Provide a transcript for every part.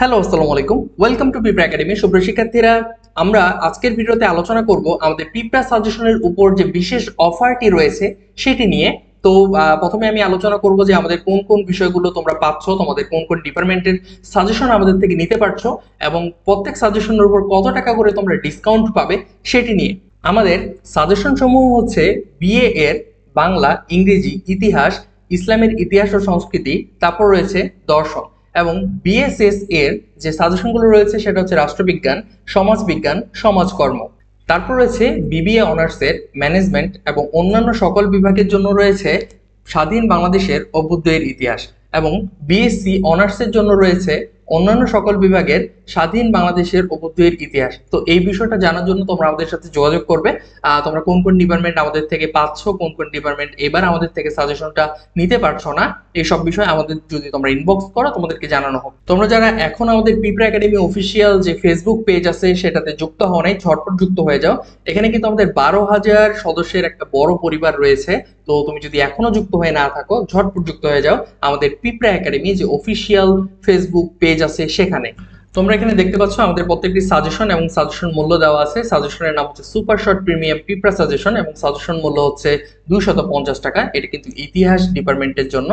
Hello আসসালামু আলাইকুম। Welcome two পিপরা academy সুপ্রিয় শিক্ষার্থীরা, আমরা আজকের ভিডিওতে আলোচনা করব আমাদের পিপরা সাজেশনের উপর যে বিশেষ অফারটি রয়েছে সেটি নিয়ে। তো প্রথমে আমি আলোচনা করব যে আমাদের কোন কোন বিষয়গুলো তোমরা পাচ্ছ, তোমাদের কোন কোন ডিপার্টমেন্টের সাজেশন আমাদের থেকে নিতে পারছ এবং প্রত্যেক সাজেশনের উপর কত টাকা করে তোমরা ডিসকাউন্ট পাবে সেটি নিয়ে। আমাদের সাজেশন সমূহ হচ্ছে বিএ এর বাংলা, ইংরেজি, ইতিহাস, ইসলামের ইতিহাস ও সংস্কৃতি, তারপর রয়েছে দর্শন। এবং বিএসএস এর যে সাজেশনগুলো রয়েছে সেটা হচ্ছে রাষ্ট্রবিজ্ঞান, সমাজবিজ্ঞান, সমাজকর্ম। তারপর রয়েছে বিবিএ অনার্সের ম্যানেজমেন্ট এবং অন্যান্য সকল বিভাগের জন্য রয়েছে স্বাধীন বাংলাদেশের অভ্যুদয়ের ইতিহাস এবং বিএসসি অনার্সের জন্য রয়েছে অন্যান্য সকল বিভাগের স্বাধীন বাংলাদেশের অভ্যুদয়ের ইতিহাস। তো এই বিষয়টা জানার জন্য তোমরা আমাদের সাথে যোগাযোগ করবে। তোমরা কোন কোন ডিপার্টমেন্ট আমাদের থেকে পাচ্ছ, কোন কোন ডিপার্টমেন্ট এবার আমাদের থেকে সাজেশনটা নিতে পারছ না এই সব বিষয় আমাদের যদি তোমরা ইনবক্স করো, তোমাদেরকে জানানো হবে। তোমরা যারা এখন আমাদের পিপরা একাডেমি অফিসিয়াল যে ফেসবুক পেজ আছে, সেটাতে যুক্ত হও নাই, ঝটপট যুক্ত হয়ে যাও। এখানে কিন্তু আমাদের বারো হাজার সদস্যের একটা বড় পরিবার রয়েছে। তো তুমি যদি এখনও যুক্ত হয়ে না থাকো, ঝটপট যুক্ত হয়ে যাও। আমাদের পিপরা একাডেমি যে অফিসিয়াল ফেসবুক পেজ আছে সেখানে। তোমরা এখানে দেখতে পাচ্ছ আমাদের প্রত্যেকটি সাজেশন এবং সাজেশন মূল্য দেওয়া আছে। সাজেশনের নাম হচ্ছে super short premium Pipra suggestion এবং সাজেশন মূল্য হচ্ছে দুইশত পঞ্চাশ টাকা। এটা কিন্তু ইতিহাস ডিপার্টমেন্টের জন্য।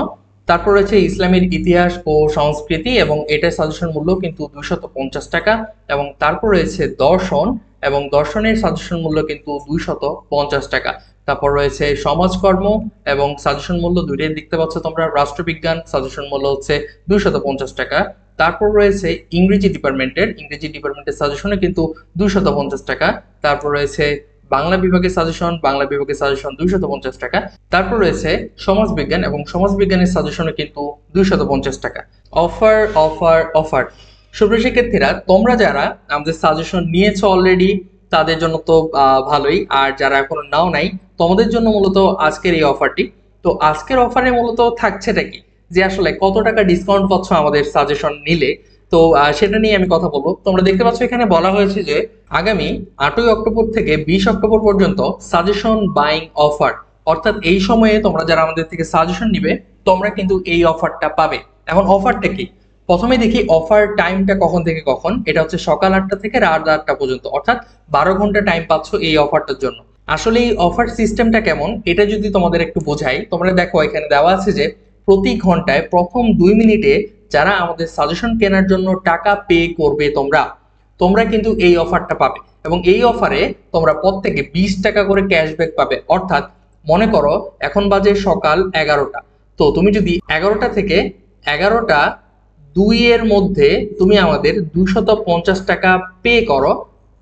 তারপর রয়েছে ইসলামের ইতিহাস ও সংস্কৃতি এবং এটার সাজেশন মূল্য কিন্তু দুইশত পঞ্চাশ টাকা এবং তারপর রয়েছে দর্শন এবং দর্শনের সাজেশন মূল্য কিন্তু দুইশত পঞ্চাশ টাকা। তারপর রয়েছে সমাজকর্ম এবং সাজেশন মূল্য দুইটাই দেখতে পাচ্ছ তোমরা। রাষ্ট্রবিজ্ঞান সাজেশন মূল্য হচ্ছে দুইশত পঞ্চাশ টাকা। তারপর রয়েছে ইংরেজি ডিপার্টমেন্টের ইংরেজি ডিপার্টমেন্টের সাজেশনে কিন্তু দুইশত পঞ্চাশ টাকা। তারপর রয়েছে বাংলা বিভাগের সাজেশন বাংলা বিভাগের সাজেশন দুইশত পঞ্চাশ টাকা। তারপর রয়েছে সমাজবিজ্ঞান এবং সমাজবিজ্ঞানের সাজেশনে কিন্তু দুইশত পঞ্চাশ টাকা। অফার অফার অফার সুপ্রিয় শিক্ষার্থীরা, তোমরা যারা আমাদের সাজেশন নিয়েছো অলরেডি তাদের জন্য তো ভালোই। আর যারা এখনও নাও নাই, তোমাদের জন্য মূলত আজকের এই অফারটি তো আজকের অফারে মূলত থাকছেটা কি? যে আসলে কত টাকা ডিসকাউন্ট পাচ্ছ আমাদের সাজেশন নিলে, তো সেটা নিয়ে আমি কথা বলব। তোমরা দেখতে পাচ্ছ এখানে বলা হয়েছে যে আগামী আটই অক্টোবর থেকে বিশ অক্টোবর পর্যন্ত সাজেশন বাইং অফার অর্থাৎ এই সময়ে তোমরা যারা আমাদের থেকে সাজেশন নিবে, তোমরা কিন্তু এই অফারটা পাবে। এখন অফারটা কি? প্রথমে দেখি অফার টাইমটা কখন থেকে কখন, এটা হচ্ছে সকাল আটটা থেকে রাত আটটা পর্যন্ত, অর্থাৎ বারো ঘণ্টা টাইম পাচ্ছ এই অফারটার জন্য। আসলে এই অফার সিস্টেমটা কেমন, এটা যদি তোমাদের একটু বোঝাই, তোমরা দেখো এখানে দেওয়া আছে যে প্রতি ঘন্টায় প্রথম দুই মিনিটে যারা আমাদের সাজেশন কেনার জন্য টাকা পে করবে তোমরা তোমরা কিন্তু এই অফারটা পাবে এবং এই অফারে তোমরা প্রত্যেকে বিশ টাকা করে ক্যাশব্যাক পাবে। অর্থাৎ মনে করো এখন বাজে সকাল এগারোটা। তো তুমি যদি এগারোটা থেকে এগারোটা দুই এর মধ্যে তুমি আমাদের দুশত পঞ্চাশ টাকা পে করো,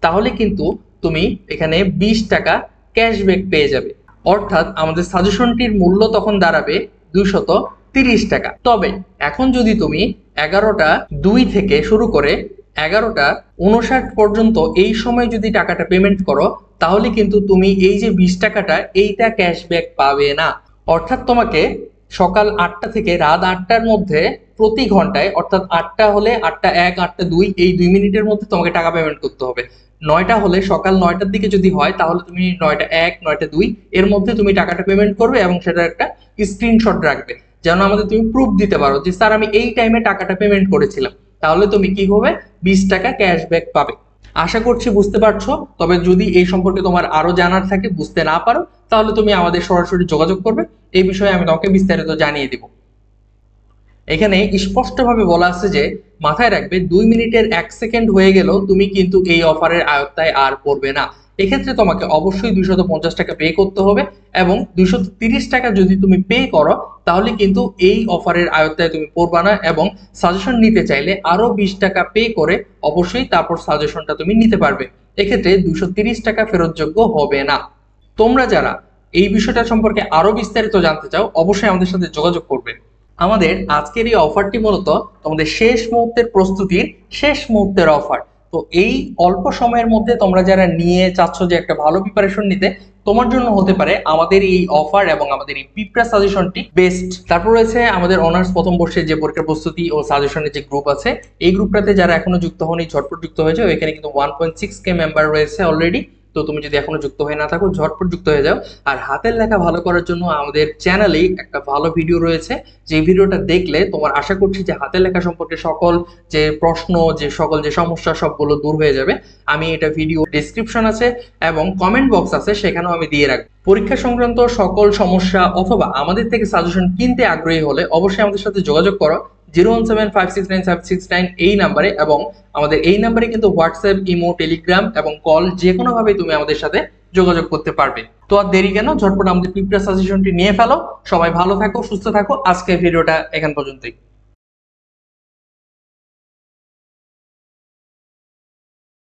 তাহলে কিন্তু তুমি এখানে বিশ টাকা ক্যাশব্যাক পেয়ে যাবে। অর্থাৎ আমাদের সাজেশনটির মূল্য তখন দাঁড়াবে দুশত তিরিশ টাকা। তবে এখন যদি তুমি এগারোটা দুই থেকে শুরু করে এগারোটা উনষাট পর্যন্ত এই সময় যদি টাকাটা পেমেন্ট করো, তাহলে কিন্তু তুমি এই যে বিশ টাকাটা, এইটা ক্যাশব্যাক পাবে না। অর্থাৎ তোমাকে সকাল আটটা থেকে রাত আটটার মধ্যে প্রতি ঘন্টায়, অর্থাৎ আটটা হলে আটটা এক, আটটা দুই, এই দুই মিনিটের মধ্যে তোমাকে টাকা পেমেন্ট করতে হবে। নয়টা হলে সকাল নয়টার দিকে যদি হয়, তাহলে তুমি নয়টা এক, নয়টা দুই, এর মধ্যে তুমি টাকাটা পেমেন্ট করবে এবং সেটার একটা স্ক্রিনশট রাখবে। যেন আমাদের তুমি প্রুফ দিতে পারো যে, স্যার, আমি এই টাইমে টাকাটা পেমেন্ট করেছিলাম। তাহলে তুমি কি হবে? বিশ টাকা ক্যাশব্যাক পাবে। আশা করছি বুঝতে পারছ, তবে যদি এই সম্পর্কে তোমার আরও জানার থাকে, বুঝতে না পারো তাহলে তুমি আমাদের সরাসরি যোগাযোগ করবে। এই বিষয়ে আমি তোমাকে বিস্তারিত জানিয়ে দিব। এখানে স্পষ্টভাবে বলা আছে যে, মাথায় রাখবে, দুই মিনিটের এক সেকেন্ড হয়ে গেলেও তুমি কিন্তু এই অফারের আয়ত্তায় আর পড়বে না। এক্ষেত্রে তোমাকে অবশ্যই দুইশত পঞ্চাশ টাকা পে করতে হবে এবং দুইশত তিরিশ টাকা যদি তুমি পে করো, তাহলে কিন্তু এই অফারের আয়ত্তায় তুমি পড়বা না এবং সাজেশন নিতে চাইলে আরও বিশ টাকা পে করে অবশ্যই তারপর সাজেশনটা তুমি নিতে পারবে। এক্ষেত্রে দুইশো তিরিশ টাকা ফেরতযোগ্য হবে না। তোমরা যারা এই বিষয়টা সম্পর্কে আরও বিস্তারিত জানতে চাও, অবশ্যই আমাদের সাথে যোগাযোগ করবে। আমাদের আজকের এই অফারটি মূলত তোমাদের শেষ মুহূর্তের প্রস্তুতির শেষ মুহূর্তের অফার তো এই অল্প সময়ের মধ্যে তোমরা যারা নিয়ে চাচ্ছ যে একটা ভালো প্রিপারেশন নিতে, তোমার জন্য হতে পারে আমাদের এই অফার এবং আমাদের এই পিপরা সাজেশনটি বেস্ট তারপর রয়েছে আমাদের অনার্স প্রথম বর্ষের যে পরীক্ষার প্রস্তুতি ও সাজেশনের যে গ্রুপ আছে, এই গ্রুপটাতে যারা এখনও যুক্ত হয়নি, ঝটপট যুক্ত হয়েছে, ওইখানে কিন্তু one point six K member রয়েছে অলরেডি তো তুমি যদি এখনও যুক্ত হয়ে না থাকো, ঝটপট যুক্ত হয়ে যাও। আর হাতের লেখা ভালো করার জন্য আমাদের চ্যানেলেই একটা ভালো ভিডিও রয়েছে। যে ভিডিওটা দেখলে তোমার আশা করছি যে হাতের লেখা সম্পর্কে সকল যে প্রশ্ন, যে সকল যে সমস্যা, সবগুলো দূর হয়ে যাবে। আমি এটা ভিডিও ডিসক্রিপশন আছে এবং কমেন্ট বক্স আছে, সেখানেও আমি দিয়ে রাখব। পরীক্ষা সংক্রান্ত সকল সমস্যা অথবা আমাদের থেকে সাজেশন কিনতে আগ্রহী হলে অবশ্যই আমাদের সাথে যোগাযোগ করো। Zero one seven five six nine five six nine এই নাম্বারে এবং আমাদের এই নাম্বারে কিন্তু হোয়াটসঅ্যাপ, ইমো, টেলিগ্রাম এবং কল যে কোনোভাবে তুমি আমাদের সাথে যোগাযোগ করতে পারবে। তো আর দেরি কেন? ঝটপট আমাদের পিঁপড়া সাজেশনটি নিয়ে ফেলো। সবাই ভালো থাকো, সুস্থ থাকো। আজকের ভিডিওটা এখান পর্যন্তই।